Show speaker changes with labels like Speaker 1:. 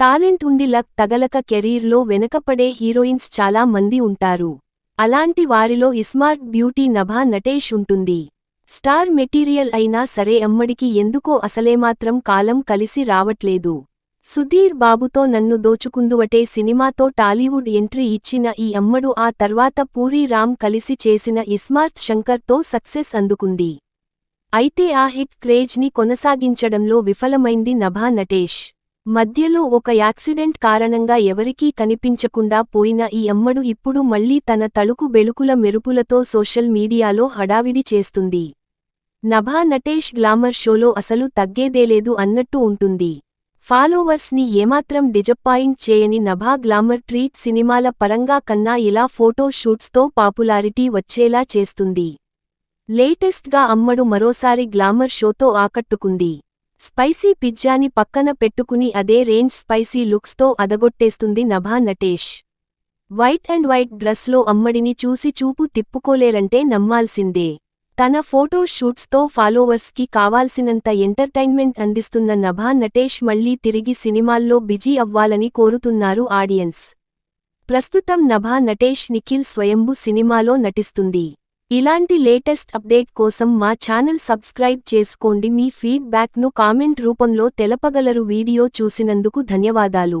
Speaker 1: Talent ఉండి luck తగలక కెరీర్లో వెనకపడే heroines చాలా మంది ఉంటారు. అలాంటి వారిలో ఇస్మార్ట్ బ్యూటీ నభా నటేష్ ఉంటుంది. స్టార్ మెటీరియల్ అయినా సరే అమ్మడికి ఎందుకో అసలేమాత్రం కాలం కలిసి రావట్లేదు. సుధీర్ బాబుతో నన్ను దోచుకుందువటే సినిమాతో టాలీవుడ్ ఎంట్రీ ఇచ్చిన ఈ అమ్మడు ఆ తర్వాత పూరీ రామ్ కలిసి చేసిన ఇస్మార్త్ శంకర్తో సక్సెస్ అందుకుంది. అయితే ఆ హిట్ క్రేజ్ని కొనసాగించడంలో విఫలమైంది నభా నటేష్. మధ్యలో ఒక యాక్సిడెంట్ కారణంగా ఎవరికీ కనిపించకుండా పోయిన ఈ అమ్మడు ఇప్పుడు మళ్ళీ తన తలుకు బెలుకుల మెరుపులతో సోషల్ మీడియాలో హడావిడి చేస్తుంది. నభా నటేష్ గ్లామర్ షోలో అసలు తగ్గేదేలేదు అన్నట్టు ఉంటుంది. ఫాలోవర్స్ని ఏమాత్రం డిజపాయింట్ చేయని నభా గ్లామర్ ట్రీట్ సినిమాల పరంగా కన్నా ఇలా ఫోటో షూట్స్తో పాపులారిటీ వచ్చేలా చేస్తుంది. లేటెస్ట్గా అమ్మడు మరోసారి గ్లామర్ షోతో ఆకట్టుకుంది. స్పైసీ పిజ్జాని పక్కన పెట్టుకుని అదే రేంజ్ స్పైసీ లుక్స్తో అదగొట్టేస్తుంది Nabha Natesh. White and white డ్రెస్లో అమ్మడిని చూసి చూపు తిప్పుకోలేరంటే నమ్మాల్సిందే. తన ఫోటో షూట్స్తో ఫాలోవర్స్కి కావాల్సినంత ఎంటర్టైన్మెంట్ అందిస్తున్న నభా నటేష్ మళ్ళీ తిరిగి సినిమాల్లో బిజీ అవ్వాలని కోరుతున్నారు ఆడియన్స్. ప్రస్తుతం నభా నటేష్ నిఖిల్ స్వయంభు సినిమాలో నటిస్తుంది. ఇలాంటి లేటెస్ట్ అప్డేట్ కోసం మా ఛానల్ సబ్స్క్రైబ్ చేసుకోండి మీ ఫీడ్బ్యాక్ను కామెంట్ రూపంలో తెలపగలరు వీడియో చూసినందుకు ధన్యవాదాలు